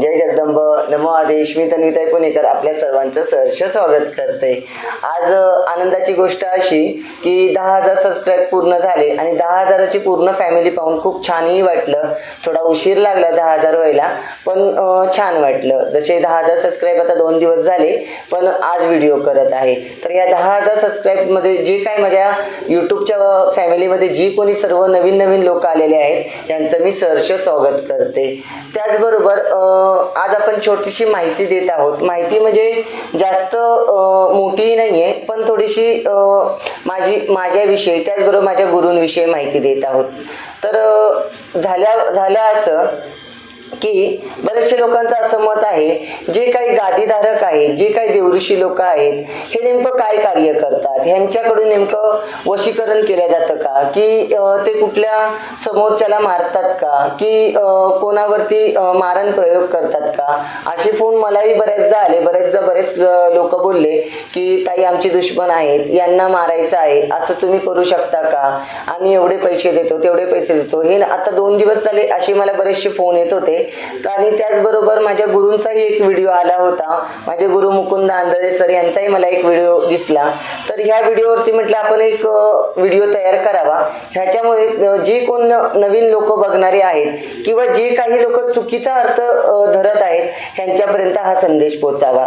जय जगदंब. नमो आदेश. मी तन्विताई पुणेकर आपल्या सर्वांचं सहर्ष स्वागत करते. आज आनंदाची गोष्ट अशी की दहा हजार सबस्क्राईब पूर्ण झाले आणि दहा हजाराची पूर्ण फॅमिली पाहून खूप छानही वाटलं. थोडा उशीर लागला दहा हजार व्हायला पण छान वाटलं. जसे दहा हजार सबस्क्राईब आता दोन दिवस झाले पण आज व्हिडिओ करत आहे. तर या दहा हजार सबस्क्राईबमध्ये जे काही माझ्या यूट्यूबच्या फॅमिलीमध्ये जी कोणी सर्व नवीन नवीन लोक आलेले आहेत त्यांचं मी सहर्ष स्वागत करते. त्याचबरोबर आज आपण छोटीशी माहिती देत आहोत. माहिती म्हणजे जास्त मोठीही नाही आहे पण थोडीशी माझी माझ्याविषयी त्याचबरोबर माझ्या गुरूंविषयी माहिती देत आहोत. तर झाल्या झालं असं की बरेचसे लोकांचं असं मत आहे जे काही गादीधारक आहेत जे काही देवऋषी लोक आहेत हे नेमकं काय कार्य करतात? ह्यांच्याकडून नेमकं वशीकरण केलं जातं का? की ते कुठल्या समोरच्याला मारतात का? की कोणावरती मारण प्रयोग करतात का? असे फोन मलाही बऱ्याचदा आले. बरेचदा बरेच लोक बोलले की ताई आमचे दुश्मन आहेत. यांना मारायचं आहे. असं तुम्ही करू शकता का? आम्ही एवढे पैसे देतो तेवढे पैसे देतो. हे आता दोन दिवस चाले असे मला बरेचसे फोन येत होते. आणि त्याचबरोबर माझ्या गुरूंचाही एक व्हिडिओ आला होता. माझे गुरु मुकुंद आंधळे सर यांचाही मला एक व्हिडिओ दिसला. तर ह्या व्हिडिओवरती म्हटलं आपण एक व्हिडिओ तयार करावा. ह्याच्यामुळे जे कोण नवीन लोक बघणारे आहेत किंवा जे काही लोक चुकीचा अर्थ धरत आहेत ह्यांच्यापर्यंत हा संदेश पोचावा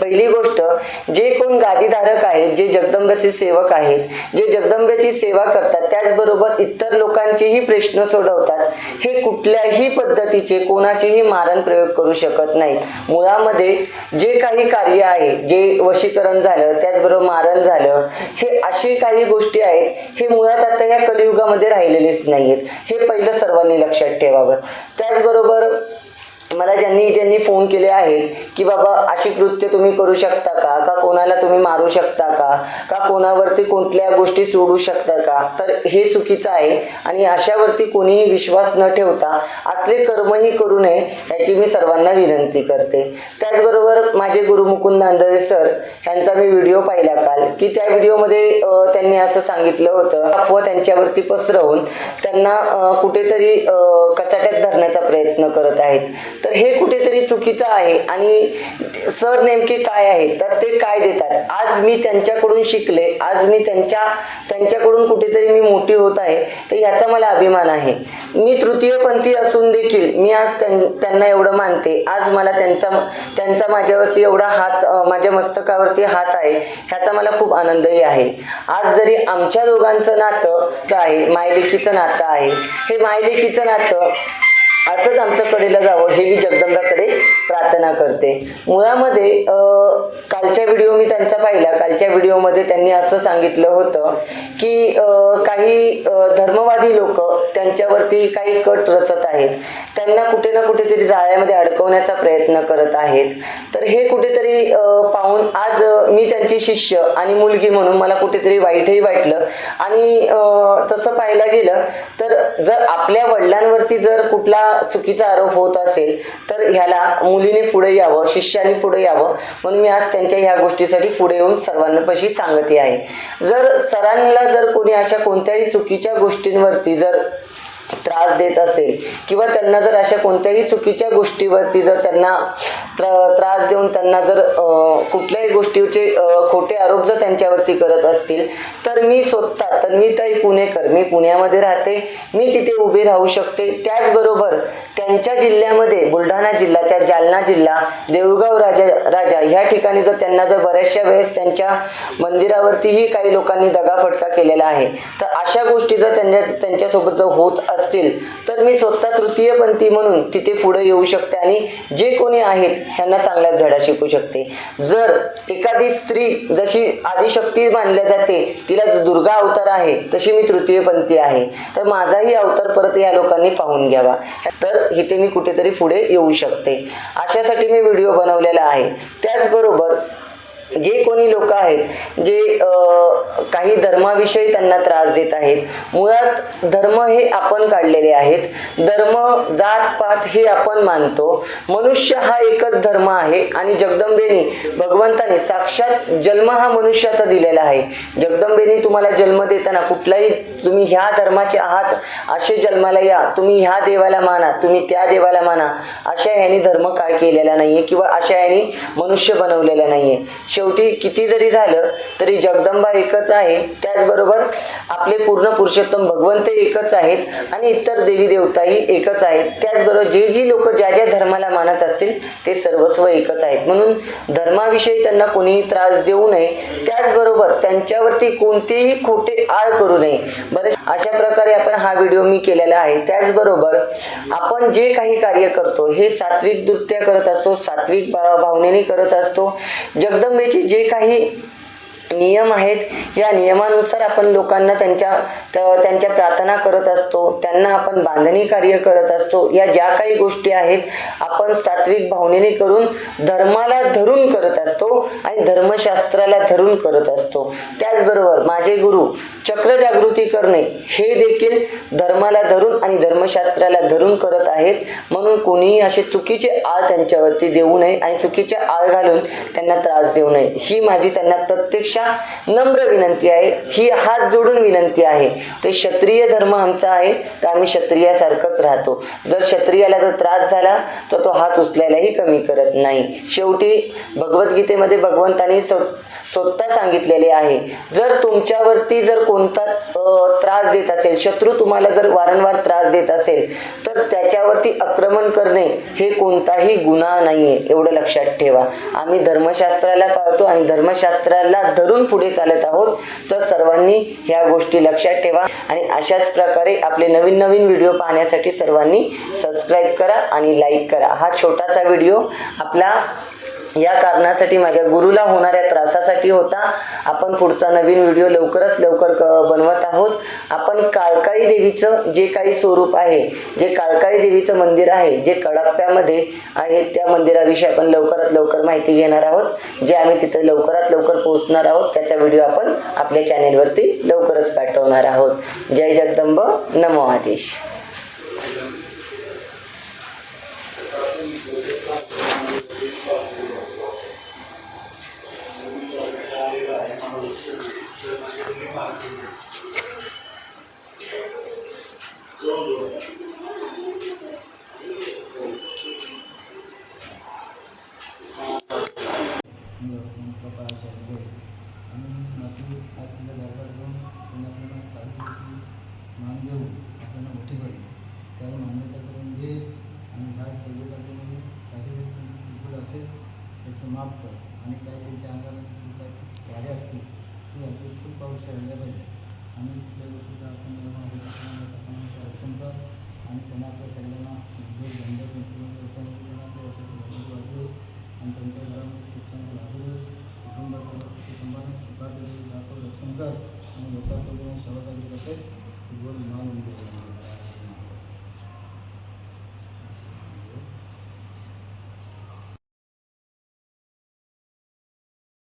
पहिली गोष्ट जे कोण गादीधारक आहेत जे जगदंबेचे सेवक आहेत जे जगदंबेची सेवा करतात त्याचबरोबर इतर लोकांचेही प्रश्न सोडवतात हे कुठल्याही पद्धतीचे कोणाचेही मारण प्रयोग करू शकत नाहीत. मुळामध्ये जे काही कार्य आहे जे वशीकरण झालं त्याचबरोबर मारण झालं हे अशी काही गोष्टी आहेत हे मुळात आता या कलियुगामध्ये राहिलेलेच नाही आहेत हे पहिलं सर्वांनी लक्षात ठेवावं. त्याचबरोबर मला ज्यांनी ज्यांनी फोन केले आहेत की बाबा अशी कृत्य तुम्ही करू शकता. का? का कोणाला तुम्ही मारू शकता का? का कोणावरती कोणत्या गोष्टी सोडू शकता का? तर हे चुकीचं आहे आणि अशावरती कोणीही विश्वास न ठेवता असले कर्मही करू नये याची मी सर्वांना विनंती करते. त्याचबरोबर माझे गुरु मुकुंद आंधळे सर यांचा मी व्हिडिओ पाहिला काल की त्या व्हिडिओमध्ये त्यांनी असं सांगितलं होतं अफवा त्यांच्यावरती पसरवून त्यांना कुठेतरी कचाट्यात धरण्याचा प्रयत्न करत आहेत. तर हे कुठेतरी चुकीचं आहे आणि सर नेमके काय आहेत? तर ते काय देतात? आज मी त्यांच्याकडून शिकले आज मी त्यांच्या त्यांच्याकडून कुठेतरी मी मोठी होत आहे तर याचा मला अभिमान आहे. मी तृतीयपंथी असून देखील मी आज त्यांना एवढं मानते. आज मला त्यांचा त्यांचा माझ्यावरती एवढा हात माझ्या मस्तकावरती हात आहे ह्याचा मला खूप आनंदही आहे. आज जरी आमच्या दोघांचं नातं आहे मायलेकीचं नातं आहे हे मायलेकीचं नातं असंच आमचं कडेला जावं हे मी जगदंबाकडे प्रार्थना करते. मुळामध्ये कालच्या व्हिडिओ मी त्यांचा पाहिला. कालच्या व्हिडिओमध्ये त्यांनी असं सांगितलं होतं की काही धर्मवादी लोक त्यांच्यावरती काही कट रचत आहेत. त्यांना कुठे ना कुठेतरी जाळ्यामध्ये अडकवण्याचा प्रयत्न करत आहेत. तर हे कुठेतरी पाहून आज मी त्यांची शिष्य आणि मुलगी म्हणून मला कुठेतरी वाईटही वाटलं. आणि तसं पाहायला गेलं तर जर आपल्या वडिलांवरती जर कुठला चुकीचा आरोप होत असेल तर ह्याला मुलीने पुढे यावं शिष्याने पुढे यावं. म्हणून मी आज त्यांच्या ह्या गोष्टीसाठी पुढे येऊन सर्वांपाशी सांगते आहे. जर सरांना जर कोणी अशा कोणत्याही चुकीच्या गोष्टींवरती जर त्रास देत असेल किंवा त्यांना जर अशा कोणत्याही चुकीच्या गोष्टीवरती जर त्यांना त्रा त्रास देऊन त्यांना जर कुठल्याही गोष्टीचे खोटे आरोप जर त्यांच्यावरती करत असतील तर मी स्वतः तन्वीताई पुणेकर मी पुण्यामध्ये राहते मी तिथे उभी राहू शकते. त्याचबरोबर त्यांच्या जिल्ह्यामध्ये बुलढाणा जिल्हा त्या जालना जिल्हा देऊळगाव राजा राजा ह्या ठिकाणी जर त्यांना जर बऱ्याचशा वेळेस त्यांच्या मंदिरावरतीही काही लोकांनी दगाफटका केलेला आहे तर अशा गोष्टी जर त्यांच्या त्यांच्यासोबत जर होत असतील तर मी स्वतः तृतीयपंथी म्हणून तिथे पुढे येऊ शकते. आणि जे कोणी आहेत ह्यांना चांगलाच धडा शिकू शकते. जर एखादी स्त्री जशी आदिशक्ती मानल्या जाते तिला दुर्गा अवतार आहे तशी मी तृतीयपंथी आहे. तर माझाही अवतार परत या लोकांनी पाहून घ्यावा. तर इथे मी कुठेतरी पुढे येऊ शकते. अशासाठी मी व्हिडिओ बनवलेला आहे. त्याचबरोबर जे कोणी लोक आहेत जे काही धर्माविषयी त्यांना त्रास देत आहेत मुळात धर्म हे आपण काढलेले आहेत. धर्म जात पात हे आपण मानतो. मनुष्य हा एकच धर्म आहे आणि जगदंबेनी भगवंताने साक्षात जन्म हा मनुष्याचा दिलेला आहे. जगदंबेनी तुम्हाला जन्म देताना कुठलाही तुम्ही ह्या धर्माचे आहात असे जन्माला या. तुम्ही ह्या देवाला माना तुम्ही त्या देवाला माना. अशा ह्यानी धर्म काय केलेला नाहीये किंवा अशा ह्यानी मनुष्य बनवलेला नाहीये. शेवटी किती जरी झालं तरी जगदंबा एकच आहे. त्याचबरोबर आपले पूर्ण पुरुषोत्तम भगवंत एकच आहेत आणि इतर देवी देवताही एकच आहेत. त्याचबरोबर जे जी लोक ज्या ज्या धर्माला मानत असतील ते सर्वस्व एकच आहेत. म्हणून धर्माविषयी त्यांना कोणीही त्रास देऊ नये. त्याचबरोबर त्यांच्यावरती कोणतेही खोटे आळ करू नये. बरेच अशा प्रकारे आपण हा व्हिडिओ मी केलेला आहे. त्याचबरोबर आपण जे काही कार्य करतो हे सात्विक नृत्य करत असतो सात्विक भा- भावनेने करत असतो. जगदंबेचे जे काही नियम आहेत या नियमानुसार आपण लोकांना त्यांच्या त- त्यांच्या प्रार्थना करत असतो त्यांना आपण बांधणी कार्य करत असतो या ज्या काही गोष्टी आहेत आपण सात्विक भावनेने करून धर्माला धरून करत असतो आणि धर्मशास्त्राला धरून करत असतो. त्याचबरोबर माझे गुरु चक्र जागृती करणे हे देखील धर्माला धरून आणि धर्मशास्त्राला धरून करत आहेत. म्हणून कोणीही असे चुकीचे आळ त्यांच्यावरती देऊ नये आणि चुकीचे आळ घालून त्यांना त्रास देऊ नये. ही माझी त्यांना प्रत्यक्ष नम्र विनंती आहे. ही हात जोडून विनंती आहे. ते क्षत्रिय धर्म आमचा आहे तर आम्ही क्षत्रियासारखंच राहतो. जर क्षत्रियाला जर त्रास झाला तर तो हात उचलायलाही कमी करत नाही. शेवटी भगवद्गीतेमध्ये भगवंतानी स्व स्वतः सांगितलेले आहे. जर तुमच्यावरती जर कोणता त्रास देत असेल शत्रू तुम्हाला जर वारंवार त्रास देत असेल तर त्याच्यावरती आक्रमण करणे हे कोणताही गुन्हा नाही आहे एवढं लक्षात ठेवा. आम्ही धर्मशास्त्राला पाळतो आणि धर्मशास्त्राला धरून पुढे चालत आहोत तर सर्वांनी ह्या गोष्टी लक्षात ठेवा आणि अशाच प्रकारे आपले नवीन नवीन व्हिडिओ पाहण्यासाठी सर्वांनी सबस्क्राईब करा आणि लाईक करा. हा छोटासा व्हिडिओ आपला या कारणासाठी माझ्या गुरुला होणाऱ्या त्रासासाठी होता. आपण पुढचा नवीन व्हिडिओ लवकरात लवकर क- बनवत आहोत. आपण काळकाई देवीचं जे काही स्वरूप आहे जे काळकाई देवीचं मंदिर आहे जे कडाप्प्यामध्ये आहे त्या मंदिराविषयी आपण लवकरात लवकर माहिती घेणार आहोत. जे आम्ही तिथं लवकरात लवकर पोहोचणार आहोत त्याचा व्हिडिओ आपण आपल्या चॅनेलवरती लवकरच पाठवणार आहोत. जय जगदंब. नमो आदेश. स्वतः शरीर आणि माती आज दरबार घेऊन त्यांनी आपल्याला मान देऊन आपल्याला मोठी करेल त्यावर मान्यता करून घे आणि ह्या सर्व काही व्यक्तींची असेल त्याचं माफ कर. आणि काही त्यांच्या अंगाला जे काही वारे असतील ते आपले खूप पाऊस राहिल्या पाहिजे. आणि त्या गोष्टीचा आपण निर्माण कर आणि त्यांना आपल्या सगळ्यांना उद्योग धंदा त्यांना आपल्या वाढली आणि त्यांच्या घरामध्ये शिक्षण लागू दे कुटुंबाचं सुखी संभाळून सुखात येईल दाखव रक्षण कर आणि लोकांसोबत सेवा करत असेल गोड मान